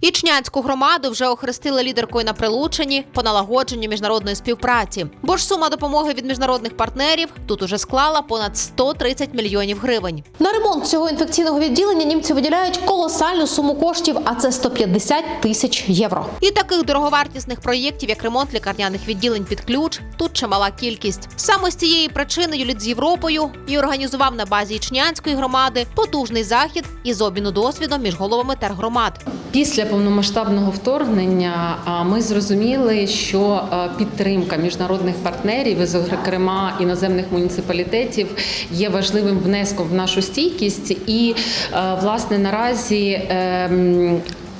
Ічнянську громаду вже охрестили лідеркою на Прилучині по налагодженню міжнародної співпраці. Бо ж сума допомоги від міжнародних партнерів тут уже склала понад 130 мільйонів гривень. На ремонт цього інфекційного відділення німці виділяють колосальну суму коштів, а це 150 тисяч євро. І таких дороговартісних проєктів, як ремонт лікарняних відділень під ключ, тут чимала кількість. Саме з цієї причини Юліт з Європою і організував на базі Ічнянської громади потужний захід із обміну досвідом між головами тергромад. Після повномасштабного вторгнення ми зрозуміли, що підтримка міжнародних партнерів, зокрема іноземних муніципалітетів, є важливим внеском в нашу стійкість. І власне наразі.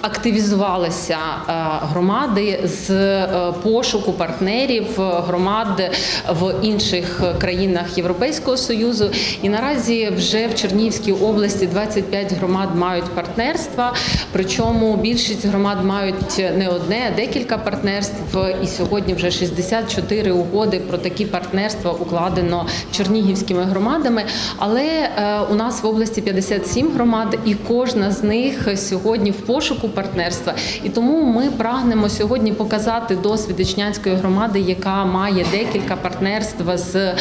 Активізувалися е, громади з е, пошуку партнерів е, громад в інших країнах Європейського союзу. І наразі вже в Чернігівській області 25 громад мають партнерства. Причому більшість громад мають не одне, а декілька партнерств. І сьогодні вже 64 угоди про такі партнерства укладено чернігівськими громадами. Але у нас в області 57 громад, і кожна з них сьогодні в пошуку партнерства. І тому ми прагнемо сьогодні показати досвід Ічнянської громади, яка має декілька партнерств з е,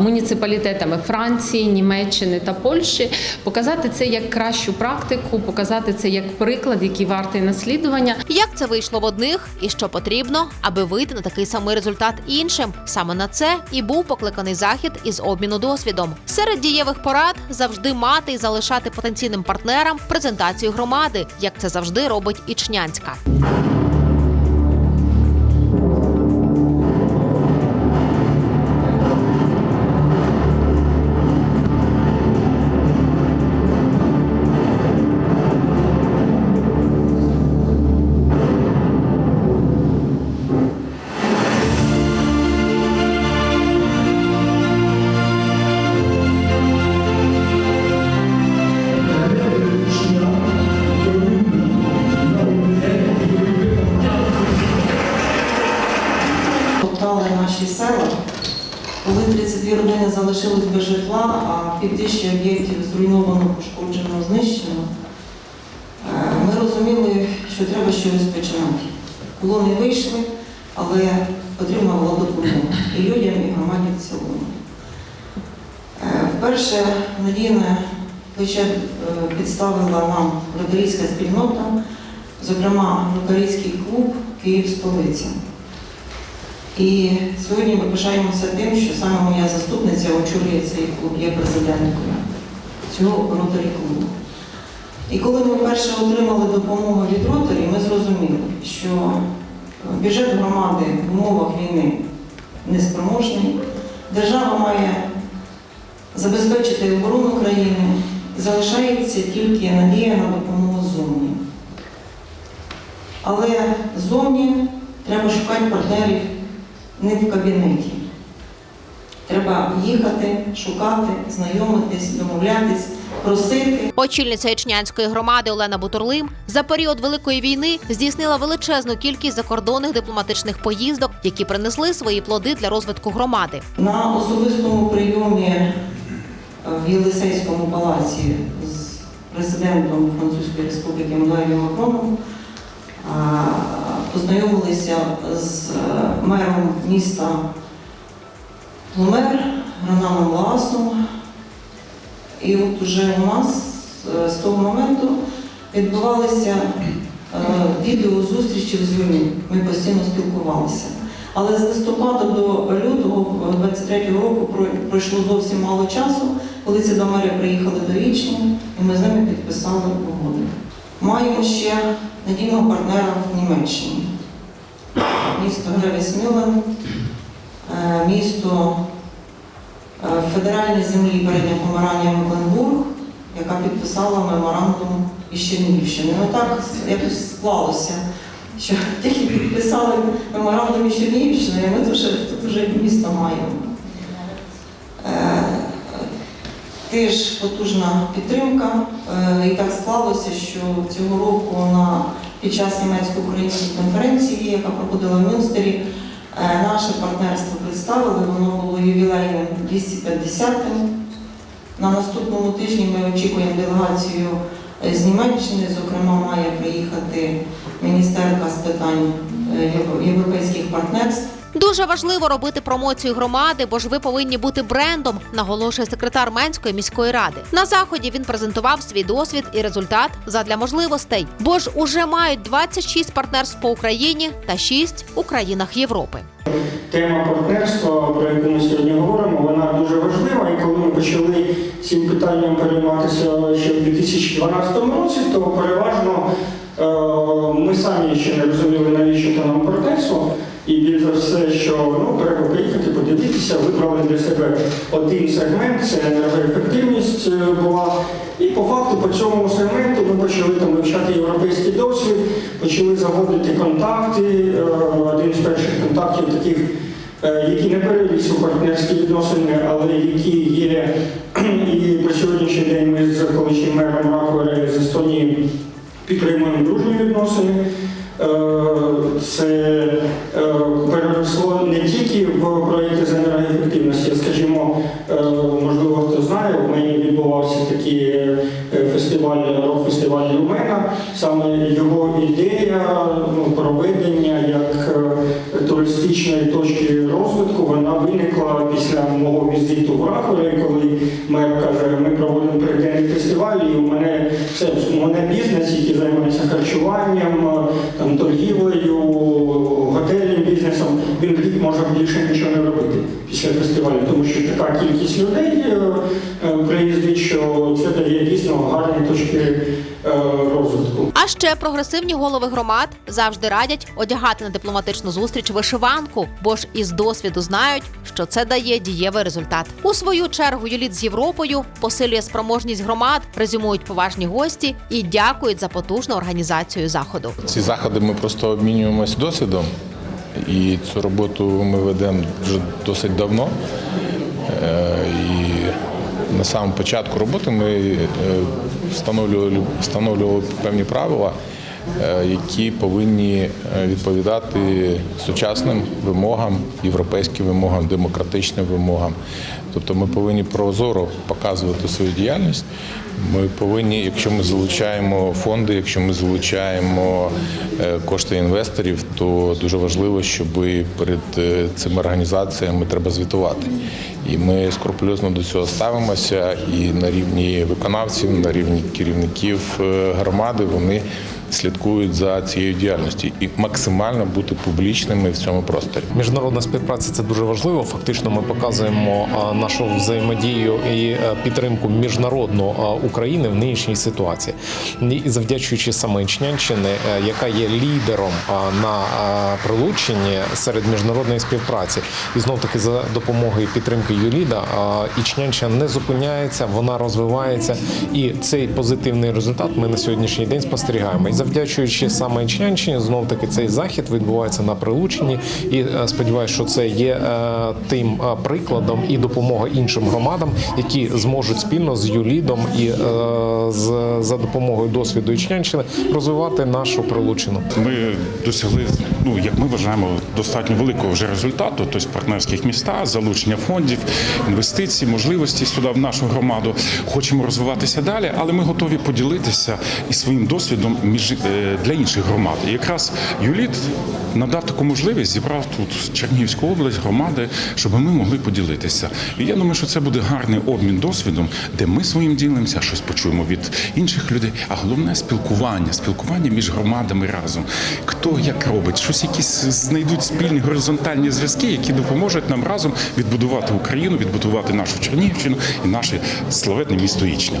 муніципалітетами Франції, Німеччини та Польщі, показати це як кращу практику, показати це як приклад, який вартий наслідування. Як це вийшло в одних, і що потрібно, аби вийти на такий самий результат іншим? Саме на це і був покликаний захід із обміну досвідом. Серед дієвих порад завжди мати і залишати потенційним партнерам презентацію громади, як це завжди робить Ічнянська. Родини залишились без житла, а півтисячі об'єктів зруйновано, пошкоджено, знищено, е, ми розуміли, що треба щось починати. Колони вийшли, але потрібна була допомога і людям, і громаді в цілому. Е, Вперше надійне плече е, підставила нам ротарійська спільнота, зокрема ротарійський клуб Київ столиця. І сьогодні ми пишаємося тим, що саме моя заступниця очолює цей клуб, є президенткою цього ротарі клубу. І коли ми вперше отримали допомогу від ротарі, ми зрозуміли, що бюджет громади в умовах війни неспроможний, держава має забезпечити оборону країни, залишається тільки надія на допомогу ззовні. Але ззовні треба шукати партнерів не в кабінеті. Треба їхати, шукати, знайомитись, домовлятись, просити. Очільниця Ічнянської громади Олена Бутурлим за період великої війни здійснила величезну кількість закордонних дипломатичних поїздок, які принесли свої плоди для розвитку громади. На особистому прийомі е, в Єлисейському палаці з президентом Французької республіки Еммануелем Макроном познайомилися з е, мером міста Лумер Ронаном Лаасом. І от уже у нас е, з того моменту відбувалися е, відеозустрічі в Zoom. Ми постійно спілкувалися. Але з листопада до лютого 23-го року пройшло зовсім мало часу, коли ці до моря приїхали до Вічні, і ми з ними підписали угоду. Маємо ще надійного партнера в Німеччині. Місто Гревіс Мюлен, е, місто е, федеральної землі передня Помарання Мекленбург, яка підписала меморандум із Чернігівщини. Ну так якось склалося, що тільки підписали меморандум із Чернігівщини, і ми тут вже, тут вже місто маємо. Е, Теж потужна підтримка. І так склалося, що цього року на під час німецько-української конференції, яка проходила в Мюнстері, е, наше партнерство представили, воно було ювілейним 250-м. На наступному тижні ми очікуємо делегацію З Німеччини, зокрема, має приїхати міністерка з питань е, європейських партнерств. Дуже важливо робити промоцію громади, бо ж ви повинні бути брендом, наголошує секретар Менської міської ради. На заході він презентував свій досвід і результат задля можливостей, бо ж уже мають 26 партнерств по Україні та 6 у країнах Європи. Тема партнерства, про яку ми сьогодні говоримо, вона дуже важлива. І коли ми почали цим питанням перейматися ще в 2012 році, то переважно е, ми самі ще не розуміли, навіщо це нам партнерство. І більш за все, що ну, треба приїхати, подивитися, вибрали для себе один сегмент, це енергоефективність е, була. І по факту по цьому сегменту ми почали там вивчати європейський досвід, почали заводити контакти. Е, Один з перших контактів таких, е, які не перелізь у партнерські відносини, але які є і по сьогоднішній день ми з колишнім мером Раковера з Естонії підтримуємо дружні відносини. Е, Це е, переросло не тільки в проєкті з енергоефективності, скажімо, е, можливо, хто знає, в мені відбувався такий фестиваль, рок-фестиваль Люмена. Саме його ідея ну, проведення як туристичної точки розвитку, вона виникла після мого візиту в Ракові, коли мер каже, ми проводимо приденний фестиваль, і у мене все, мене бізнес, який займається харчуванням, е, там, торгівлею, готельним бізнесом, він рік може більше нічого не робити після фестивалю, тому що така кількість людей А ще прогресивні голови громад завжди радять одягати на дипломатичну зустріч вишиванку, бо ж із досвіду знають, що це дає дієвий результат. У свою чергу юліт з Європою посилює спроможність громад, резюмують поважні гості і дякують за потужну організацію заходу. Ці заходи ми просто обмінюємось досвідом, і цю роботу ми ведемо вже досить давно. Е, І на самому початку роботи ми е, встановлювали, встановлювали певні правила, які повинні е, відповідати сучасним вимогам, європейським вимогам, демократичним вимогам. Тобто ми повинні прозоро показувати свою діяльність. Ми повинні, якщо ми залучаємо фонди, якщо ми залучаємо е, кошти інвесторів, то дуже важливо, щоб перед е, цими організаціями треба звітувати. І ми скрупульозно до цього ставимося. І на рівні виконавців, на рівні керівників е, громади вони слідкують за цією діяльністю і максимально бути публічними в цьому просторі. Міжнародна співпраця це дуже важливо. Фактично, ми показуємо нашу взаємодію і е, підтримку міжнародну України в нинішній ситуації. І завдячуючи саме Ічнянщини, е, яка є лідером на а, Прилуччині серед міжнародної співпраці, і знов таки за допомогою підтримки Юліда, Ічнянщина не зупиняється, вона розвивається, і цей позитивний результат ми на сьогоднішній день спостерігаємо. Завдячуючи саме Ічнянщині, знов таки цей захід відбувається на прилученні, І е, сподіваюся, що це є е, тим е, прикладом і допомога іншим громадам, які зможуть спільно з Юлідом і з за допомогою досвіду Ічнянщини розвивати нашу прилучину. Ми досягли, ну як ми вважаємо, достатньо великого вже результату, тобто партнерських містах, залучення фондів, інвестицій, можливості сюди в нашу громаду. Хочемо розвиватися далі, але ми готові поділитися і своїм досвідом між е, для інших громад. І якраз Юліт надав таку можливість, зібрав тут Чернігівську область, громади, щоб ми могли поділитися. І я думаю, що це буде гарний обмін досвідом, де ми своїм ділимося, щось почуємо від інших людей. А головне спілкування, спілкування між громадами разом. Хто як робить, щось якісь знайдуть спільні горизонтальні зв'язки, які допоможуть нам разом відбудувати Україну, відбудувати нашу Чернігівщину і наше славетне місто Ічня.